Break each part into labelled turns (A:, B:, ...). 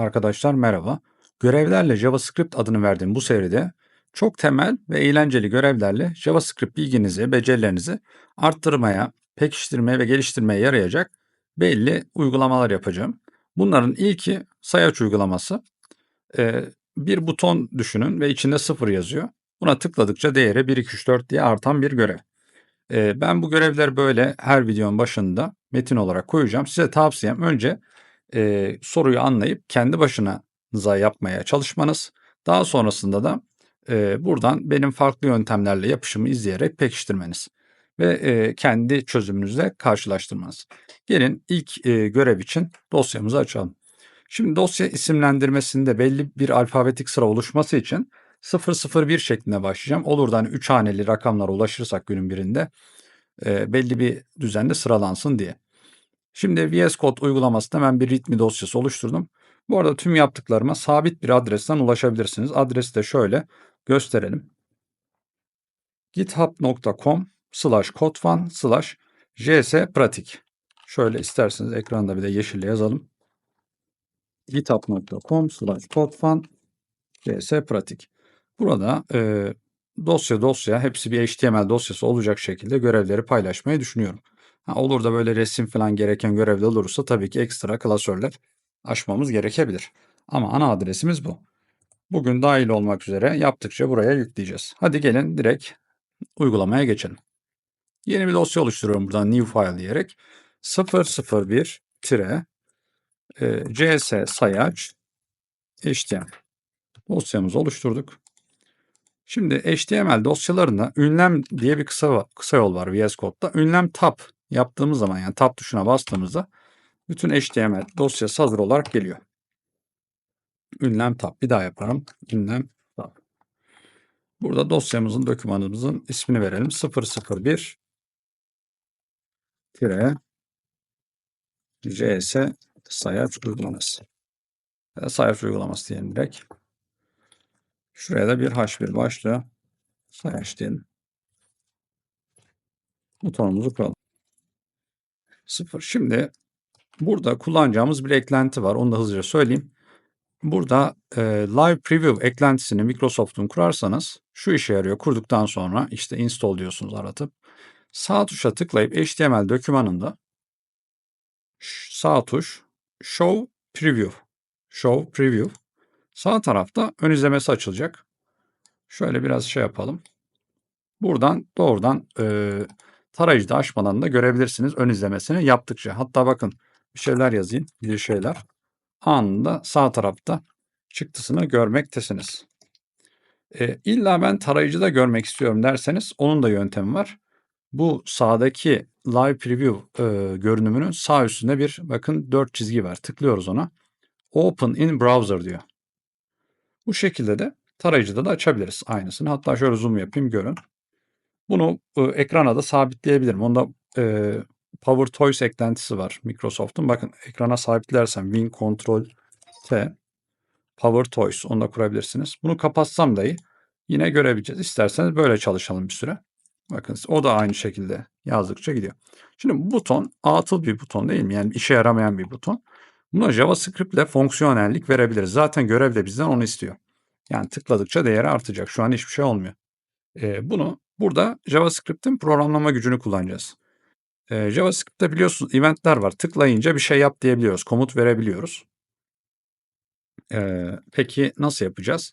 A: Arkadaşlar merhaba. Görevlerle JavaScript adını verdiğim bu seride çok temel ve eğlenceli görevlerle JavaScript bilginizi, becerilerinizi arttırmaya, pekiştirmeye ve geliştirmeye yarayacak belli uygulamalar yapacağım. Bunların ilki sayaç uygulaması. Ee, bir buton düşünün ve içinde sıfır yazıyor. Buna tıkladıkça değeri 1, 2, 3, 4 diye artan bir görev. Ee, ben bu görevleri böyle her videonun başında metin olarak koyacağım. Size tavsiyem önce e, soruyu anlayıp kendi başınıza yapmaya çalışmanız. Daha sonrasında da e, buradan benim farklı yöntemlerle yapışımı izleyerek pekiştirmeniz ve e, kendi çözümünüzle karşılaştırmanız. Gelin ilk e, görev için dosyamızı açalım. Şimdi dosya isimlendirmesinde belli bir alfabetik sıra oluşması için 001 şeklinde başlayacağım. Olur da hani 3 haneli rakamlara ulaşırsak günün birinde e, belli bir düzende sıralansın diye. Şimdi VS Code uygulamasında ben bir readme dosyası oluşturdum. Bu arada tüm yaptıklarıma sabit bir adresten ulaşabilirsiniz. Adresi de şöyle gösterelim. github.com slash codefan slash jspratik. Şöyle isterseniz ekranda bir de yeşille yazalım. github.com slash codefan jspratik. Burada e, dosya dosya hepsi bir HTML dosyası olacak şekilde görevleri paylaşmayı düşünüyorum. Ha, olur da böyle resim falan gereken görevde olursa tabii ki ekstra klasörler açmamız gerekebilir. Ama ana adresimiz bu. Bugün dahil olmak üzere yaptıkça buraya yükleyeceğiz. Hadi gelin direkt uygulamaya geçelim. Yeni bir dosya oluşturuyorum buradan new file diyerek 001 tire e, cs sayaç html dosyamızı oluşturduk. Şimdi HTML dosyalarında ünlem diye bir kısa kısa yol var VS Code'da. Ünlem tab yaptığımız zaman yani tab tuşuna bastığımızda bütün HTML dosyası hazır olarak geliyor. Ünlem tab. Bir daha yaparım. Ünlem tab. Burada dosyamızın, dokümanımızın ismini verelim. 001 tire JS sayaç uygulaması. Ya sayaç uygulaması diyelim direkt. Şuraya da bir H1 başlığı sayaç diyelim. Butonumuzu kuralım. 0. Şimdi burada kullanacağımız bir eklenti var. Onu da hızlıca söyleyeyim. Burada e, Live Preview eklentisini Microsoft'un kurarsanız şu işe yarıyor. Kurduktan sonra işte install diyorsunuz aratıp. Sağ tuşa tıklayıp HTML dokümanında sağ tuş Show Preview. Show Preview. Sağ tarafta ön izlemesi açılacak. Şöyle biraz şey yapalım. Buradan doğrudan e, tarayıcıda açmadan da görebilirsiniz ön izlemesini yaptıkça. Hatta bakın bir şeyler yazayım. Bir şeyler. Anında sağ tarafta çıktısını görmektesiniz. E, illa ben tarayıcıda görmek istiyorum derseniz onun da yöntemi var. Bu sağdaki Live Preview e, görünümünün sağ üstünde bir bakın dört çizgi var. Tıklıyoruz ona. Open in Browser diyor. Bu şekilde de tarayıcıda da açabiliriz aynısını. Hatta şöyle zoom yapayım görün. Bunu e, ekrana da sabitleyebilirim. Onda e, Power Toys eklentisi var Microsoft'un. Bakın ekrana sabitlersem Win Control T Power Toys onu da kurabilirsiniz. Bunu kapatsam dahi yine görebileceğiz. İsterseniz böyle çalışalım bir süre. Bakın o da aynı şekilde yazdıkça gidiyor. Şimdi bu buton atıl bir buton değil mi? Yani işe yaramayan bir buton. Buna JavaScript ile fonksiyonellik verebiliriz. Zaten görev de bizden onu istiyor. Yani tıkladıkça değeri artacak. Şu an hiçbir şey olmuyor. Ee, bunu burada JavaScript'in programlama gücünü kullanacağız. Ee, JavaScript'te biliyorsunuz eventler var. Tıklayınca bir şey yap diyebiliyoruz. Komut verebiliyoruz. Ee, peki nasıl yapacağız?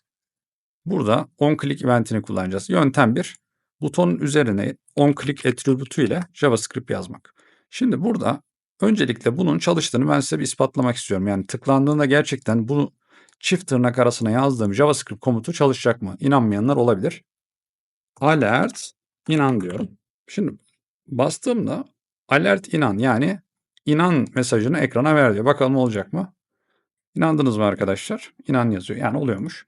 A: Burada onClick eventini kullanacağız. Yöntem bir. Butonun üzerine onClick attributu ile JavaScript yazmak. Şimdi burada öncelikle bunun çalıştığını ben size bir ispatlamak istiyorum. Yani tıklandığında gerçekten bu çift tırnak arasına yazdığım JavaScript komutu çalışacak mı? İnanmayanlar olabilir. Alert inan diyorum. Şimdi bastığımda alert inan yani inan mesajını ekrana ver diyor. Bakalım olacak mı? İnandınız mı arkadaşlar? İnan yazıyor. Yani oluyormuş.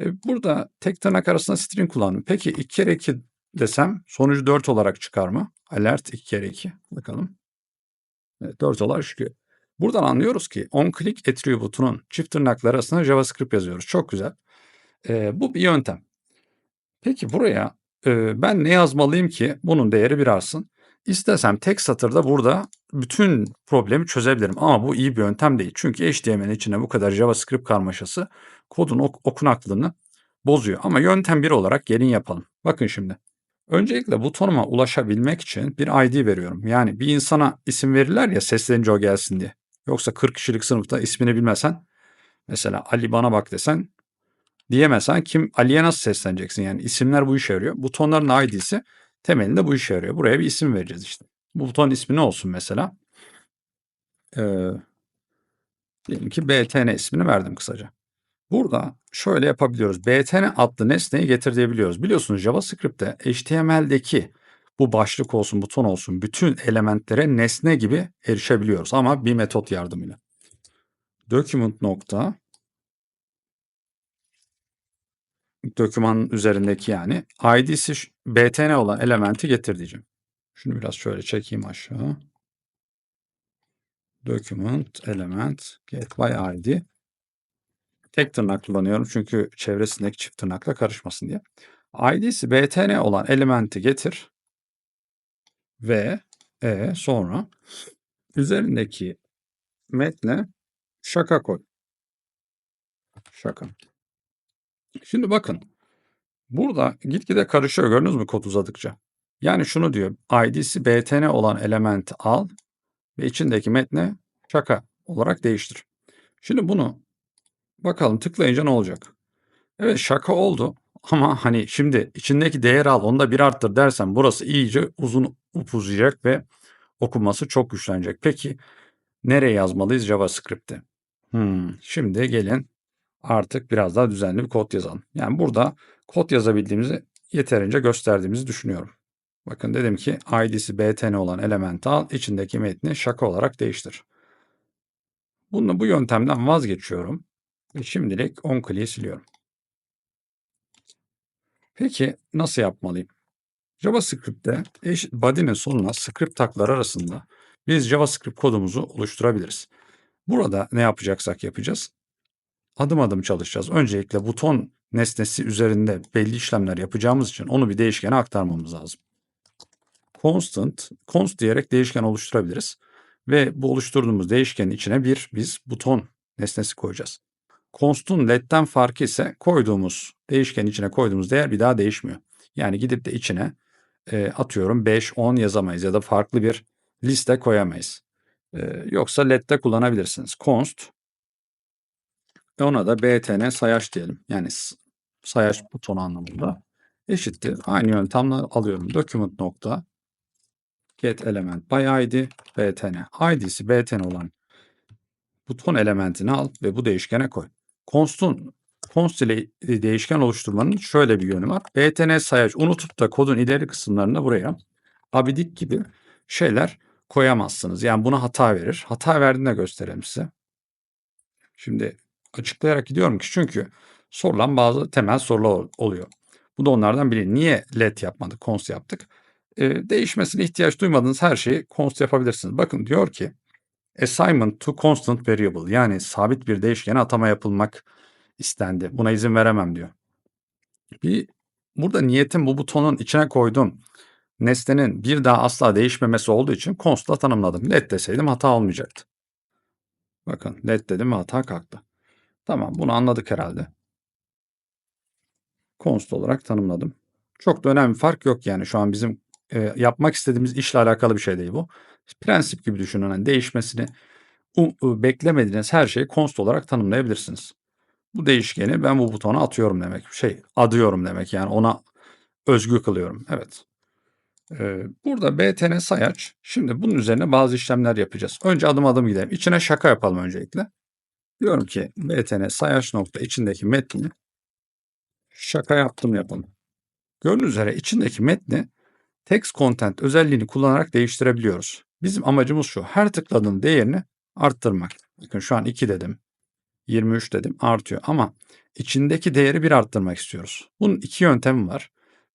A: E, burada tek tırnak arasında string kullandım. Peki 2 kere 2 desem sonucu 4 olarak çıkar mı? Alert 2 kere 2. Bakalım. Evet, 4 olarak çıkıyor. Buradan anlıyoruz ki onClick attribute'unun çift tırnaklar arasında JavaScript yazıyoruz. Çok güzel. E, bu bir yöntem. Peki buraya e, ben ne yazmalıyım ki bunun değeri bir artsın? İstesem tek satırda burada bütün problemi çözebilirim ama bu iyi bir yöntem değil. Çünkü HTML'in içine bu kadar JavaScript karmaşası kodun ok okunaklığını bozuyor. Ama yöntem bir olarak gelin yapalım. Bakın şimdi. Öncelikle butonuma ulaşabilmek için bir ID veriyorum. Yani bir insana isim verirler ya seslenince o gelsin diye. Yoksa 40 kişilik sınıfta ismini bilmesen mesela Ali bana bak desen diyemesen kim Ali'ye nasıl sesleneceksin? Yani isimler bu işe yarıyor. Butonların ID'si temelinde bu işe yarıyor. Buraya bir isim vereceğiz işte. Bu buton ismi ne olsun mesela? Ee, diyelim ki BTN ismini verdim kısaca. Burada şöyle yapabiliyoruz. BTN adlı nesneyi getir diyebiliyoruz. Biliyorsunuz JavaScript'te HTML'deki bu başlık olsun, buton olsun bütün elementlere nesne gibi erişebiliyoruz ama bir metot yardımıyla. Document nokta dokümanın üzerindeki yani id'si btn olan elementi getir diyeceğim. Şunu biraz şöyle çekeyim aşağı. Document element get by id. Tek tırnak kullanıyorum çünkü çevresindeki çift tırnakla karışmasın diye. id'si btn olan elementi getir ve e sonra üzerindeki metne şaka koy. Şaka. Şimdi bakın. Burada gitgide karışıyor gördünüz mü kod uzadıkça. Yani şunu diyor. ID'si btn olan elementi al ve içindeki metne şaka olarak değiştir. Şimdi bunu bakalım tıklayınca ne olacak? Evet şaka oldu ama hani şimdi içindeki değeri al onu da bir arttır dersen burası iyice uzun uzayacak ve okunması çok güçlenecek. Peki nereye yazmalıyız JavaScript'te? Hmm, şimdi gelin artık biraz daha düzenli bir kod yazalım. Yani burada kod yazabildiğimizi yeterince gösterdiğimizi düşünüyorum. Bakın dedim ki id'si btn olan elementi al, içindeki metni şaka olarak değiştir. Bunu bu yöntemden vazgeçiyorum ve şimdilik onClick'i siliyorum. Peki nasıl yapmalıyım? JavaScript'te body'nin sonuna script taglar arasında biz JavaScript kodumuzu oluşturabiliriz. Burada ne yapacaksak yapacağız. Adım adım çalışacağız. Öncelikle buton nesnesi üzerinde belli işlemler yapacağımız için onu bir değişkene aktarmamız lazım. Constant, const diyerek değişken oluşturabiliriz. Ve bu oluşturduğumuz değişkenin içine bir biz buton nesnesi koyacağız. Const'un let'ten farkı ise koyduğumuz değişkenin içine koyduğumuz değer bir daha değişmiyor. Yani gidip de içine e, atıyorum 5, 10 yazamayız ya da farklı bir liste koyamayız. E, yoksa let'te kullanabilirsiniz. Const ve ona da btn sayaç diyelim. Yani sayaç butonu anlamında eşittir. Aynı yöntemle alıyorum. Document nokta get element by id btn. id'si btn olan buton elementini al ve bu değişkene koy. Const'un const ile değişken oluşturmanın şöyle bir yönü var. btn sayaç unutup da kodun ileri kısımlarına buraya abidik gibi şeyler koyamazsınız. Yani buna hata verir. Hata verdiğinde gösterelim size. Şimdi açıklayarak gidiyorum ki çünkü sorulan bazı temel sorular oluyor. Bu da onlardan biri. Niye let yapmadık, const yaptık? Ee, değişmesine ihtiyaç duymadığınız her şeyi const yapabilirsiniz. Bakın diyor ki assignment to constant variable yani sabit bir değişkene atama yapılmak istendi. Buna izin veremem diyor. Bir burada niyetim bu butonun içine koyduğum nesnenin bir daha asla değişmemesi olduğu için const'la tanımladım. Let deseydim hata olmayacaktı. Bakın let dedim hata kalktı. Tamam bunu anladık herhalde. Const olarak tanımladım. Çok da önemli fark yok yani şu an bizim e, yapmak istediğimiz işle alakalı bir şey değil bu. Prensip gibi düşünün. Yani değişmesini beklemediğiniz her şeyi const olarak tanımlayabilirsiniz. Bu değişkeni ben bu butona atıyorum demek. Şey adıyorum demek yani ona özgü kılıyorum. Evet. Ee, burada btn sayaç. Şimdi bunun üzerine bazı işlemler yapacağız. Önce adım adım gidelim. İçine şaka yapalım öncelikle. Diyorum ki btn sayaç nokta içindeki metni şaka yaptım yapalım. Gördüğünüz üzere içindeki metni text content özelliğini kullanarak değiştirebiliyoruz. Bizim amacımız şu. Her tıkladığın değerini arttırmak. Bakın şu an 2 dedim. 23 dedim artıyor ama içindeki değeri bir arttırmak istiyoruz. Bunun iki yöntemi var.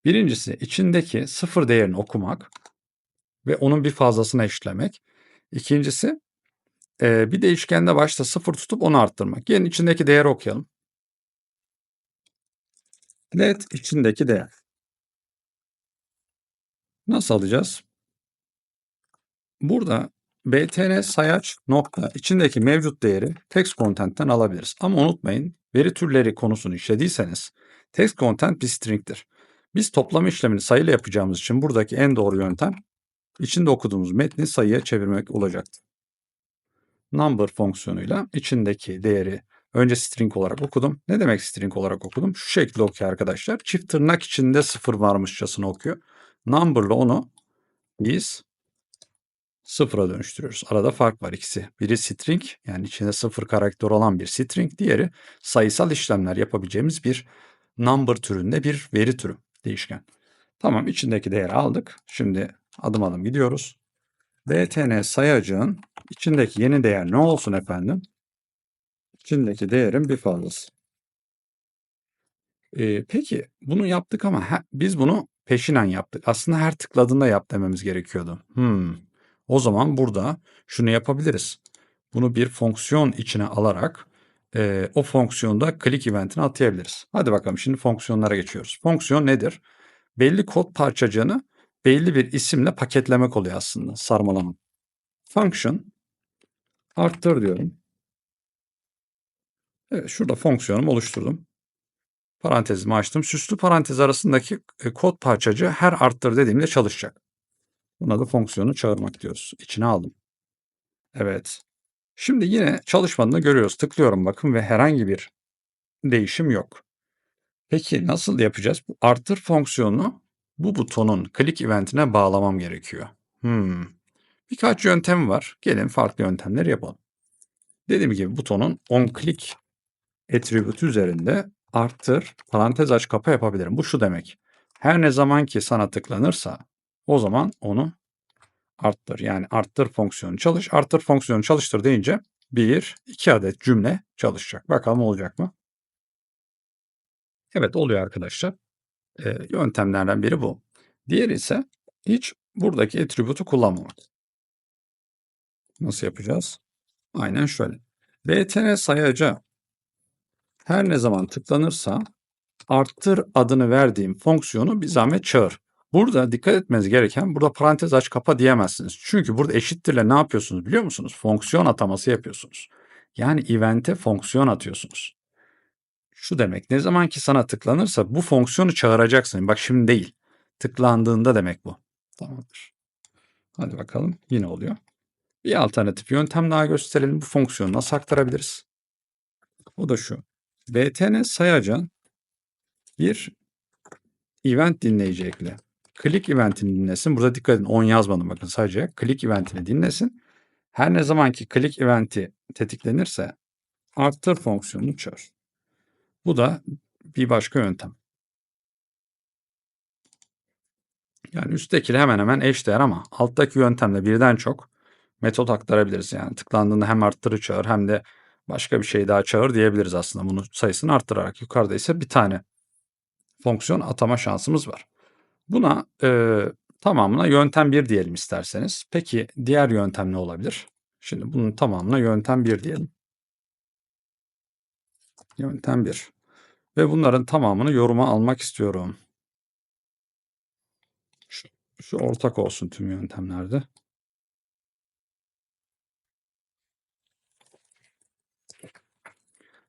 A: Birincisi içindeki sıfır değerini okumak ve onun bir fazlasına eşitlemek. İkincisi e, bir değişkende başta sıfır tutup onu arttırmak. Gelin içindeki değeri okuyalım. Let içindeki değer. Nasıl alacağız? burada btn sayaç nokta içindeki mevcut değeri text content'ten alabiliriz. Ama unutmayın veri türleri konusunu işlediyseniz text content bir string'tir. Biz toplama işlemini sayıyla yapacağımız için buradaki en doğru yöntem içinde okuduğumuz metni sayıya çevirmek olacaktır. Number fonksiyonuyla içindeki değeri önce string olarak okudum. Ne demek string olarak okudum? Şu şekilde okuyor arkadaşlar. Çift tırnak içinde sıfır varmışçasına okuyor. Number'la onu biz sıfıra dönüştürüyoruz. Arada fark var ikisi. Biri string yani içinde sıfır karakter olan bir string. Diğeri sayısal işlemler yapabileceğimiz bir number türünde bir veri türü değişken. Tamam içindeki değeri aldık. Şimdi adım adım gidiyoruz. Btn sayacığın içindeki yeni değer ne olsun efendim? İçindeki değerin bir fazlası. Ee, peki bunu yaptık ama he- biz bunu peşinen yaptık. Aslında her tıkladığında yap dememiz gerekiyordu. Hmm. O zaman burada şunu yapabiliriz. Bunu bir fonksiyon içine alarak e, o fonksiyonda click eventini atayabiliriz. Hadi bakalım şimdi fonksiyonlara geçiyoruz. Fonksiyon nedir? Belli kod parçacığını belli bir isimle paketlemek oluyor aslında sarmalama. Function arttır diyorum. Evet şurada fonksiyonumu oluşturdum. Parantezimi açtım. Süslü parantez arasındaki e, kod parçacığı her arttır dediğimde çalışacak. Buna da fonksiyonu çağırmak diyoruz. İçine aldım. Evet. Şimdi yine çalışmadığını görüyoruz. Tıklıyorum bakın ve herhangi bir değişim yok. Peki nasıl yapacağız? Bu artır fonksiyonunu bu butonun click eventine bağlamam gerekiyor. Hmm. Birkaç yöntem var. Gelin farklı yöntemler yapalım. Dediğim gibi butonun on click attribute üzerinde arttır, parantez aç kapa yapabilirim. Bu şu demek. Her ne zaman ki sana tıklanırsa o zaman onu arttır. Yani arttır fonksiyonu çalış. Arttır fonksiyonu çalıştır deyince bir, iki adet cümle çalışacak. Bakalım olacak mı? Evet oluyor arkadaşlar. Ee, yöntemlerden biri bu. Diğeri ise hiç buradaki attribute'u kullanmamak. Nasıl yapacağız? Aynen şöyle. btn sayaca her ne zaman tıklanırsa arttır adını verdiğim fonksiyonu bir zahmet çağır. Burada dikkat etmeniz gereken burada parantez aç kapa diyemezsiniz. Çünkü burada eşittirle ne yapıyorsunuz biliyor musunuz? Fonksiyon ataması yapıyorsunuz. Yani event'e fonksiyon atıyorsunuz. Şu demek ne zaman ki sana tıklanırsa bu fonksiyonu çağıracaksın. Bak şimdi değil. Tıklandığında demek bu. Tamamdır. Hadi bakalım yine oluyor. Bir alternatif yöntem daha gösterelim. Bu fonksiyonu nasıl aktarabiliriz? O da şu. btn sayacan bir event dinleyici. Click eventini dinlesin. Burada dikkat edin 10 yazmadım bakın sadece. Click eventini dinlesin. Her ne zaman ki click eventi tetiklenirse arttır fonksiyonunu çağır. Bu da bir başka yöntem. Yani üsttekiyle hemen hemen eşdeğer ama alttaki yöntemle birden çok metot aktarabiliriz. Yani tıklandığında hem arttırı çağır hem de başka bir şey daha çağır diyebiliriz aslında. Bunu sayısını arttırarak yukarıda ise bir tane fonksiyon atama şansımız var. Buna e, tamamına yöntem 1 diyelim isterseniz. Peki diğer yöntem ne olabilir? Şimdi bunun tamamına yöntem 1 diyelim. Yöntem 1. Ve bunların tamamını yoruma almak istiyorum. Şu, şu ortak olsun tüm yöntemlerde.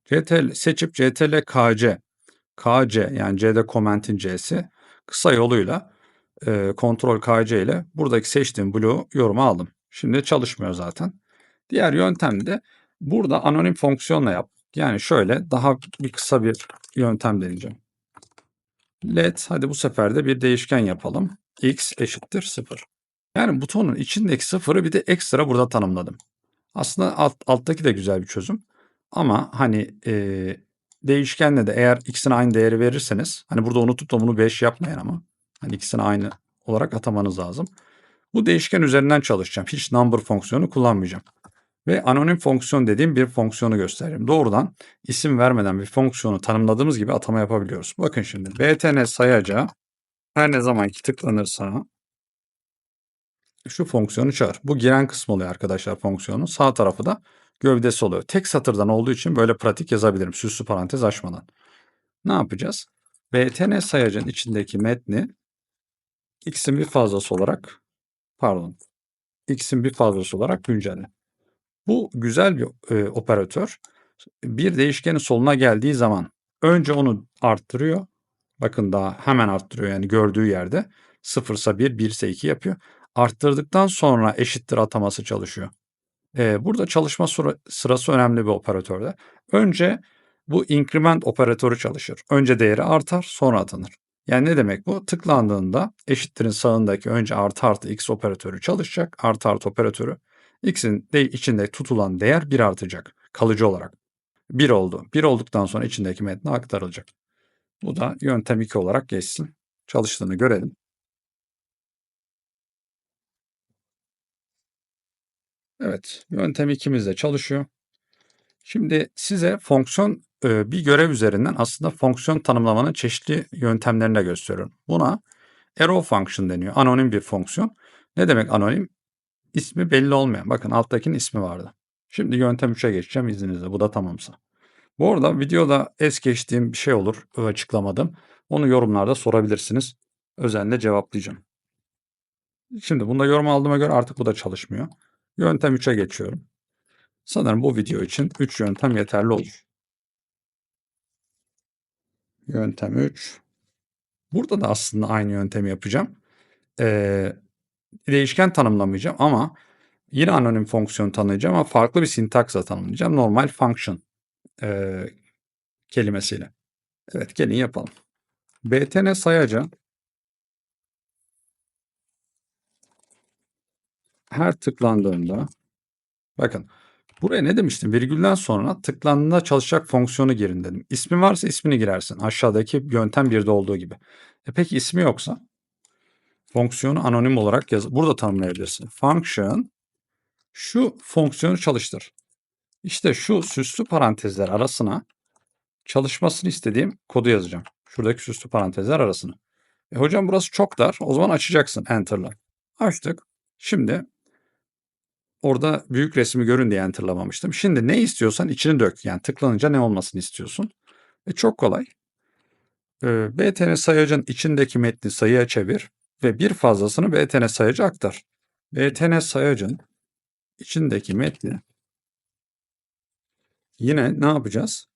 A: CTRL seçip CTRL KC KC yani C'de komentin C'si kısa yoluyla e, kontrol KC ile buradaki seçtiğim bloğu yoruma aldım. Şimdi çalışmıyor zaten. Diğer yöntem de burada anonim fonksiyonla yap. Yani şöyle daha bir kısa bir yöntem deneyeceğim. Let hadi bu sefer de bir değişken yapalım. x eşittir 0. Yani butonun içindeki sıfırı bir de ekstra burada tanımladım. Aslında alt, alttaki de güzel bir çözüm. Ama hani e, değişkenle de eğer x'ine aynı değeri verirseniz hani burada unutup da bunu 5 yapmayın ama hani ikisini aynı olarak atamanız lazım. Bu değişken üzerinden çalışacağım. Hiç number fonksiyonu kullanmayacağım. Ve anonim fonksiyon dediğim bir fonksiyonu göstereyim. Doğrudan isim vermeden bir fonksiyonu tanımladığımız gibi atama yapabiliyoruz. Bakın şimdi btn sayaca her ne zaman ki tıklanırsa şu fonksiyonu çağır. Bu giren kısmı oluyor arkadaşlar fonksiyonun. Sağ tarafı da gövdesi oluyor. Tek satırdan olduğu için böyle pratik yazabilirim süslü parantez açmadan. Ne yapacağız? btn sayacın içindeki metni x'in bir fazlası olarak pardon x'in bir fazlası olarak güncelle. Bu güzel bir e, operatör. Bir değişkenin soluna geldiği zaman önce onu arttırıyor. Bakın daha hemen arttırıyor yani gördüğü yerde. 0 ise 1, 1 ise 2 yapıyor. Arttırdıktan sonra eşittir ataması çalışıyor. Ee, burada çalışma sıra- sırası önemli bir operatörde. Önce bu increment operatörü çalışır. Önce değeri artar sonra atanır. Yani ne demek bu? Tıklandığında eşittirin sağındaki önce artı artı x operatörü çalışacak. Artı artı operatörü. X'in de içinde tutulan değer 1 artacak kalıcı olarak. 1 oldu. 1 olduktan sonra içindeki metne aktarılacak. Bu da yöntem 2 olarak geçsin. Çalıştığını görelim. Evet, yöntem 2'miz de çalışıyor. Şimdi size fonksiyon e, bir görev üzerinden aslında fonksiyon tanımlamanın çeşitli yöntemlerini de gösteriyorum. Buna arrow function deniyor. Anonim bir fonksiyon. Ne demek anonim? İsmi belli olmayan. Bakın alttakinin ismi vardı. Şimdi yöntem 3'e geçeceğim izninizle. Bu da tamamsa. Bu arada videoda es geçtiğim bir şey olur açıklamadım. Onu yorumlarda sorabilirsiniz. Özenle cevaplayacağım. Şimdi bunda yorum aldığıma göre artık bu da çalışmıyor. Yöntem 3'e geçiyorum. Sanırım bu video için 3 yöntem yeterli olur. Yöntem 3. Burada da aslında aynı yöntemi yapacağım. Ee, değişken tanımlamayacağım ama yine anonim fonksiyon tanımlayacağım ama farklı bir sintaksla tanımlayacağım. Normal function e, kelimesiyle. Evet gelin yapalım. btn sayaca her tıklandığında bakın buraya ne demiştim? Virgülden sonra tıklandığında çalışacak fonksiyonu girin dedim. İsmi varsa ismini girersin. Aşağıdaki yöntem 1'de olduğu gibi. E peki ismi yoksa fonksiyonu anonim olarak yaz. Burada tanımlayabilirsin. Function şu fonksiyonu çalıştır. İşte şu süslü parantezler arasına çalışmasını istediğim kodu yazacağım. Şuradaki süslü parantezler arasına. E hocam burası çok dar. O zaman açacaksın Enter'la. Açtık. Şimdi orada büyük resmi görün diye enterlamamıştım. Şimdi ne istiyorsan içini dök. Yani tıklanınca ne olmasını istiyorsun. E çok kolay. E, BTN sayacın içindeki metni sayıya çevir ve bir fazlasını BTN sayacı aktar. BTN sayacın içindeki metni yine ne yapacağız?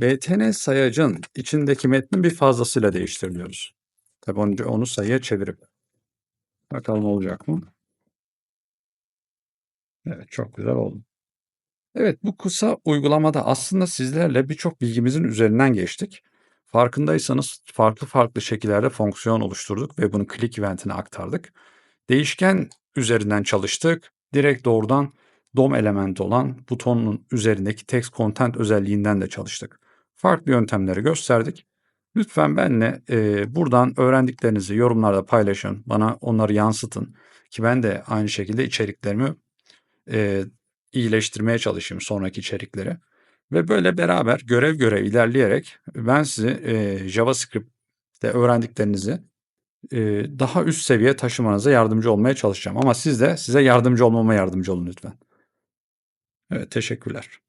A: BTN sayacın içindeki metnin bir fazlasıyla değiştiriliyoruz. Tabi önce onu sayıya çevirip. Bakalım olacak mı? Evet çok güzel oldu. Evet bu kısa uygulamada aslında sizlerle birçok bilgimizin üzerinden geçtik. Farkındaysanız farklı farklı şekillerde fonksiyon oluşturduk ve bunu click eventine aktardık. Değişken üzerinden çalıştık. Direkt doğrudan DOM elementi olan butonun üzerindeki text content özelliğinden de çalıştık. Farklı yöntemleri gösterdik. Lütfen benle e, buradan öğrendiklerinizi yorumlarda paylaşın. Bana onları yansıtın. Ki ben de aynı şekilde içeriklerimi e, iyileştirmeye çalışayım sonraki içerikleri. Ve böyle beraber görev görev ilerleyerek ben sizi e, JavaScript'te öğrendiklerinizi e, daha üst seviye taşımanıza yardımcı olmaya çalışacağım. Ama siz de size yardımcı olmama yardımcı olun lütfen. Evet teşekkürler.